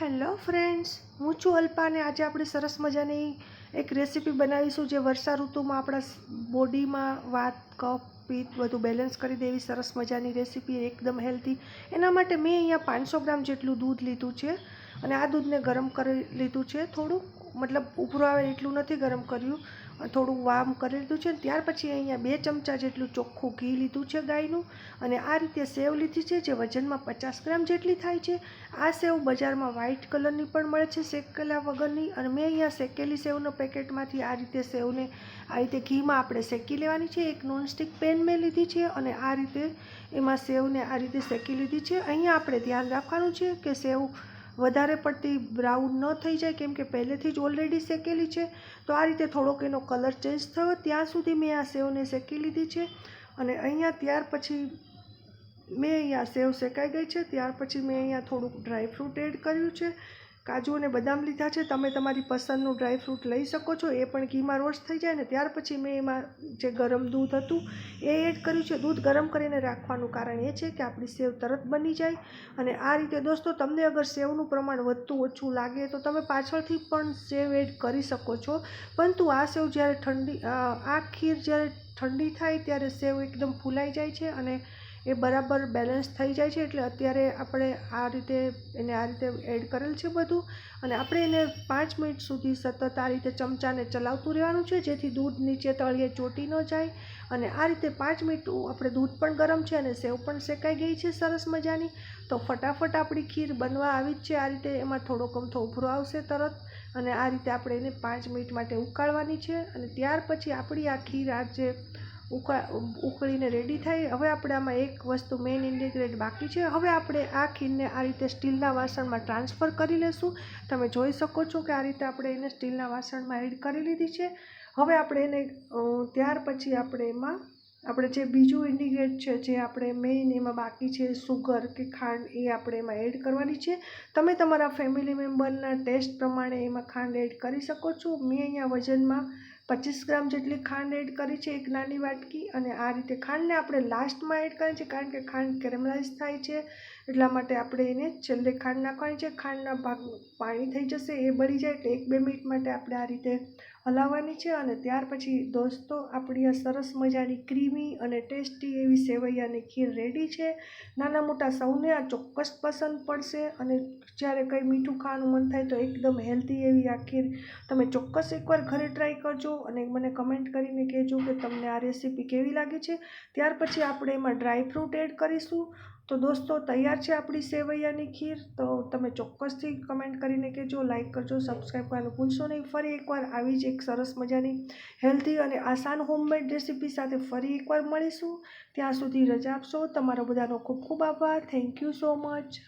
Hello friends, હું છું અલ્પા અને આજે આપણે સરસ મજાની એક રેસીપી બનાવીશું જે વર્ષા ઋતુમાં આપણા બોડીમાં વાત, કફ, પિત્ત બધું બેલેન્સ કરી દેવી સરસ મજાની રેસીપી, એકદમ હેલ્ધી એના માટે મેં અહીંયા પાંચસો ગ્રામ જેટલું દૂધ લીધું છે અને આ દૂધને ગરમ કરી લીધું છે. થોડું મતલબ ઉભરું આવે એટલું નથી ગરમ કર્યું. થોડું વામ લીધું છે ત્યાર પછી અહીંયા બે ચમચા જેટલું ચોખ્ખું ઘી લીધું છે ગાયનું અને આ રીતે સેવ લીધી છે, જે વજનમાં પચાસ ગ્રામ જેટલી થાય છે. આ સેવ બજારમાં વ્હાઇટ કલરની પણ મળે છે શેકેલા વગરની. અને મેં અહીંયા શેકેલી સેવના પેકેટમાંથી આ રીતે સેવને, આ રીતે ઘીમાં આપણે શેકી લેવાની છે. એક નોનસ્ટિક પેન મેં લીધી છે અને આ રીતે એમાં સેવને આ રીતે શેકી લીધી છે. અહીંયા આપણે ધ્યાન રાખવાનું છે કે સેવ વધારે પડતી બ્રાઉન ન થઈ જાય, કેમ કે પહેલેથી જ ઓલરેડી શેકેલી છે. તો આ રીતે થોડોક એનો કલર ચેન્જ થયો, ત્યાં સુધી મેં આ સેવને શેકી લીધી છે. અને અહીંયા ત્યાર પછી મેં અહીંયા સેવ શેકાઈ ગઈ છે, ત્યાર પછી મેં અહીંયા થોડુંક ડ્રાયફ્રૂટ એડ કર્યું છે. કાજુ અને બદામ લીધા છે. તમે તમારી પસંદનું ડ્રાયફ્રૂટ લઈ શકો છો. એ પણ ઘીમાં રોસ્ટ થઈ જાય ને ત્યાર પછી મેં એમાં જે ગરમ દૂધ હતું એ એડ કર્યું છે. દૂધ ગરમ કરીને રાખવાનું કારણ એ છે કે આપણી સેવ તરત બની જાય. અને આ રીતે દોસ્તો, તમને અગર સેવનું પ્રમાણ વધતું ઓછું લાગે તો તમે પાછળથી પણ સેવ એડ કરી શકો છો. પરંતુ આ સેવ જ્યારે ઠંડી આ ખીર જ્યારે ઠંડી થાય ત્યારે સેવ એકદમ ફૂલાઈ જાય છે અને એ બરાબર બેલેન્સ થઈ જાય છે એટલે અત્યારે આપણે આ રીતે એને આ રીતે એડ કરેલ છે બધું. અને આપણે એને પાંચ મિનિટ સુધી સતત આ રીતે ચમચાને ચલાવતું રહેવાનું છે, જેથી દૂધ નીચે તળિયે ચોટી ન જાય. અને આ રીતે પાંચ મિનિટ આપણે દૂધ પણ ગરમ છે અને સેવ પણ શેકાઈ ગઈ છે સરસ મજાની. તો ફટાફટ આપણી ખીર બનવા આવી જ છે, આ રીતે એમાં થોડો કમથો ઉભરો આવશે તરત. અને આ રીતે આપણે એને પાંચ મિનિટ માટે ઉકાળવાની છે. અને ત્યાર પછી આપણી આ ખીર આ જે ઉકા, ઉકળીને રેડી થાય. હવે આપણે આમાં એક વસ્તુ મેઇન ઇન્ડિગ્રેટ બાકી છે. હવે આપણે આ ખીરને આ રીતે સ્ટીલના વાસણમાં ટ્રાન્સફર કરી લેશું. તમે જોઈ શકો છો કે આ રીતે આપણે એને સ્ટીલના વાસણમાં એડ કરી લીધી છે. હવે આપણે એને ત્યાર પછી આપણે એમાં, આપણે જે બીજું ઇન્ડિગ્રેટ છે, જે આપણે મેઇન એમાં બાકી છે સુગર કે ખાંડ, એ આપણે એમાં એડ કરવાની છે. તમે તમારા ફેમિલી મેમ્બરના ટેસ્ટ પ્રમાણે એમાં ખાંડ એડ કરી શકો છો. મેં અહીંયા વજનમાં પચીસ ગ્રામ જેટલી ખાંડ એડ કરી છે એક નાની વાટકી અને આ રીતે ખાંડને આપણે લાસ્ટમાં એડ કરી છે કારણ કે ખાંડ કેરેમલાઇઝ થાય છે એટલા માટે આપણે એને છેલ્લે ખાંડ નાખવાની છે. ખાંડના ભાગ પાણી થઈ જશે, એ બળી જાય એટલે એક બે મિનિટ માટે આપણે આ રીતે હલાવવાની છે અને ત્યાર પછી દોસ્તો, આપણી આ સરસ મજાની ક્રીમી અને ટેસ્ટી એવી સેવૈયાની ખીર રેડી છે. નાના મોટા સૌને આ ચોક્કસ પસંદ પડશે અને જ્યારે કંઈ મીઠું ખાવાનું મન થાય તો એકદમ હેલ્ધી એવી આ ખીર તમે ચોક્કસ એકવાર ઘરે ટ્રાય કરજો અને મને કમેન્ટ કરીને કહેજો કે તમને આ રેસીપી કેવી લાગે છે. ત્યાર પછી આપણે એમાં ડ્રાયફ્રૂટ એડ કરીશું. તો દોસ્તો, તૈયાર છે આપણી સેવૈયાની ખીર? તો તમે ચોક્કસથી કમેન્ટ કરીને કહેજો લાઇક કરજો સબસ્ક્રાઈબ કરવાનું ભૂલશો નહીં. ફરી એકવાર આવી જ એક સરસ મજાની હેલ્ધી અને આસાન હોમમેડ રેસીપી સાથે ફરી એકવાર મળીશું. ત્યાં સુધી રજા આપશો. તમારો બધાનો ખૂબ ખૂબ આભાર. Thank you so much